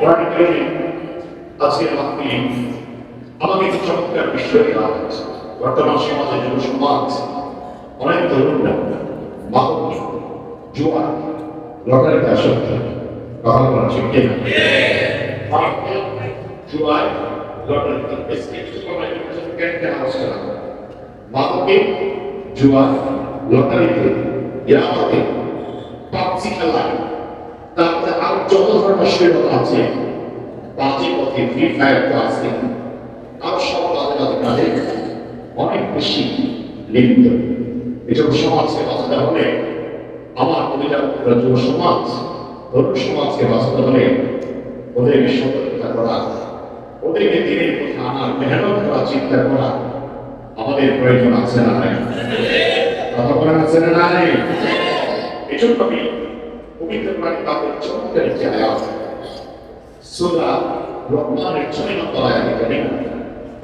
কোরআন কারিমে আজকের মাহফিলে আমাকে একটি চমৎকার বিষয় দেওয়া হয়েছে বর্তমান সমাজে যুব সমাজ অনেক তরুণরা মাহফিল জুয়া লটারিতে আসক্ত, কথা বলা ঠিক কিনা জুয়ায় লটারিতে বেশ কিছু সময় কেন্দ্রে আলোচনা মাদকে জুয়া লটারিতে, ইয়ামাতে পাবজি খেলা। ধরনের আছে বাজে পথে ফ্রি আছে। আর সব বাজে বাজে কাজে অনেক বেশি লিপ্ত। এসব সমাজকে বাঁচাতে হলে আমার পরিবার যুব সমাজ, তরুণ সমাজকে বাঁচাতে হলে ওদেরকে সতর্কতা করা, ওদেরকে দিনের পথে আনার মেহনত করা চিন্তা করা আমাদের প্রয়োজন আছে না নাই? কথা বলেন আছে না নাই? এজন্য আমি পবিত্র প্রাণী তাদের চমৎকার একটি আয়াত সুরা রহমানের ছয় নম্বর আয়াত এখানে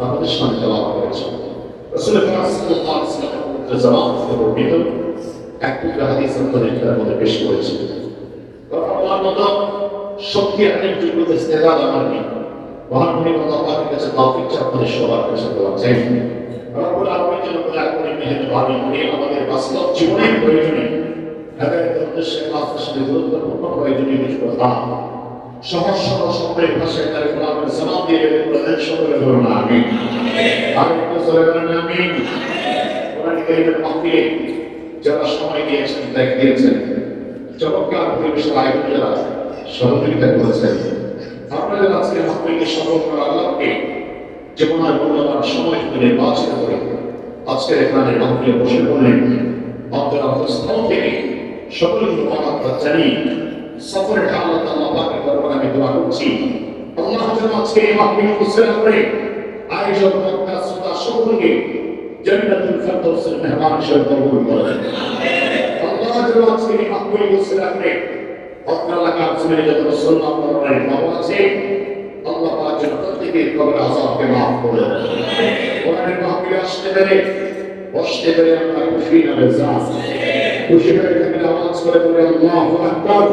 আমাদের সামনে দেওয়া হয়েছে রসুল পাক সাল্লাল্লাহু আলাইহি ওয়াসাল্লাম পবিত্র জবান থেকে বর্ণিত এক টুকরা হাদিস এটার মধ্যে পেশ করেছি কথা বলার মতো শক্তি আনেন যোগ্যতা ইস্তেদাদ আমার নেই মহান মহিমত আল্লাহর কাছে তৌফিক চাই আপনাদের সবার কাছে দোয়া চাই রব্বুল আলামিন যেন করে মেহেরবানি করে আমাদের বাস্তব জীবনের প্রয়োজনে হেদায়েতের সহজ সরল ভাষায় তার গোলামের সালাম যারা সময় দিয়েছেন, ত্যাগ দিয়েছেন, চমৎকার পরিবেশের আয়োজন করেছেন আপনাদের আজকে মাহফিলকে সফল করা আল্লাহকে যেমন আর মূল্যবান সময় নির্বাচিত করে, আজকের এখানে মাহফিলে বসে পড়লেন অন্তর অন্তঃস্থল থেকে সকলের মহাত্মা জানি। সফরের আল্লাহ তাআলা পাকের দরবারে আমি দোয়া করছি। আল্লাহ যেন আজকে এই মাহফিল মুসলিম করে আয়োজক মক্কা শ্রোতা সকলকে জান্নাতুল ফেরদৌসের মেহমান হিসেবে কবুল করেন আল্লাহ যেন আজকে এই মাহফিল মুসলিম করে অত্র এলাকার জমিনে যত মুসলমান পরিবারের বাবা আছে, আল্লাহ পাক যেন প্রত্যেকের কবর আযাবকে মাফ করে কোরআনের মাহফিলে আসতে পেরে, বসতে পেরে আমরা খুশি না, বেজার। খুশি হয়ে থাকলে আওয়াজ করে বলে আল্লাহু আকবার।